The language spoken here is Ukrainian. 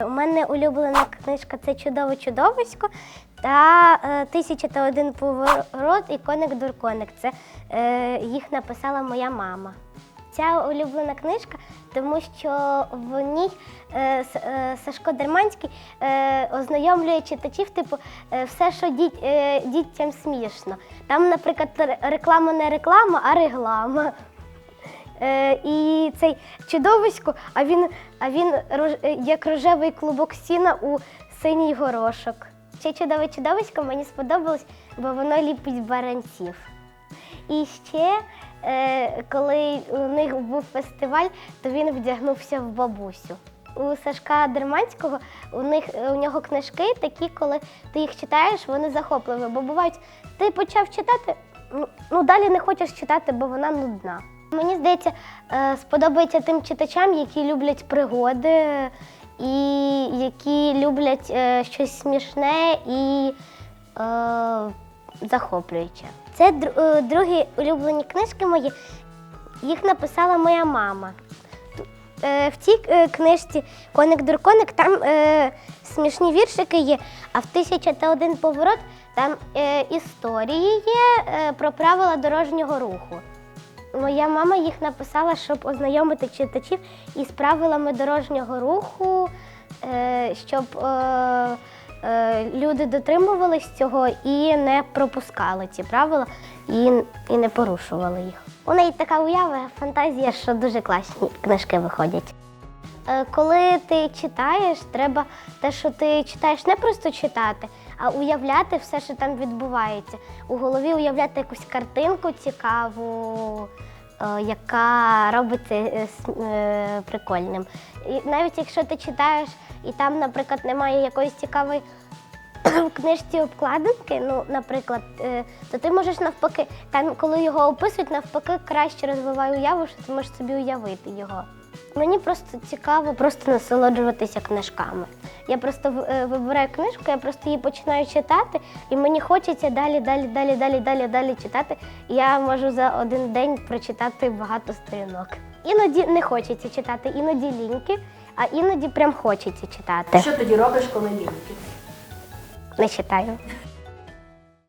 У мене улюблена книжка це Чудове чудовисько та е, Тисяча та один поворот і коник дурконик. Це е, їх написала моя мама. Ця улюблена книжка, тому що в ній е, Сашко Дерманський ознайомлює читачів, типу, все, що діт, дітям смішно. Там, наприклад, реклама не реклама, а реглама. Е, і цей чудовисько, а він, а він рож- е, як рожевий клубок сіна у синій горошок. Це чудове чудовисько мені сподобалось, бо воно ліпить баранців. І ще, е, коли у них був фестиваль, то він вдягнувся в бабусю. У Сашка Дерманського у них у нього книжки такі, коли ти їх читаєш, вони захопливі. Бо бувають, ти почав читати, ну, ну далі не хочеш читати, бо вона нудна. Мені здається, е, сподобається тим читачам, які люблять пригоди і які люблять е, щось смішне і е, захоплююче. Це др- другі улюблені книжки мої. Їх написала моя мама. В цій книжці Коник дурконик там е, смішні віршики є, а в «Тисяча та один поворот там е, історії є е, про правила дорожнього руху. Моя мама їх написала, щоб ознайомити читачів із правилами дорожнього руху, е, щоб е, е, люди дотримувались цього і не пропускали ці правила і, і не порушували їх. У неї така уява, фантазія, що дуже класні книжки виходять. Е, Коли ти читаєш, треба те, що ти читаєш, не просто читати, а уявляти все, що там відбувається. У голові уявляти якусь картинку цікаву, е, яка робить це е, прикольним. І навіть якщо ти читаєш і там, наприклад, немає якоїсь цікавої в книжці обкладинки, ну, наприклад, е, то ти можеш навпаки, там, коли його описують, навпаки, краще розвиває уяву, що ти можеш собі уявити його. Мені просто цікаво просто насолоджуватися книжками. Я просто е, вибираю книжку, я просто її починаю читати, і мені хочеться далі, далі, далі, далі, далі, далі читати. Я можу за один день прочитати багато сторінок. Іноді не хочеться читати, іноді ліньки, а іноді прям хочеться читати. Що тоді робиш, коли ліньки? Не читаю.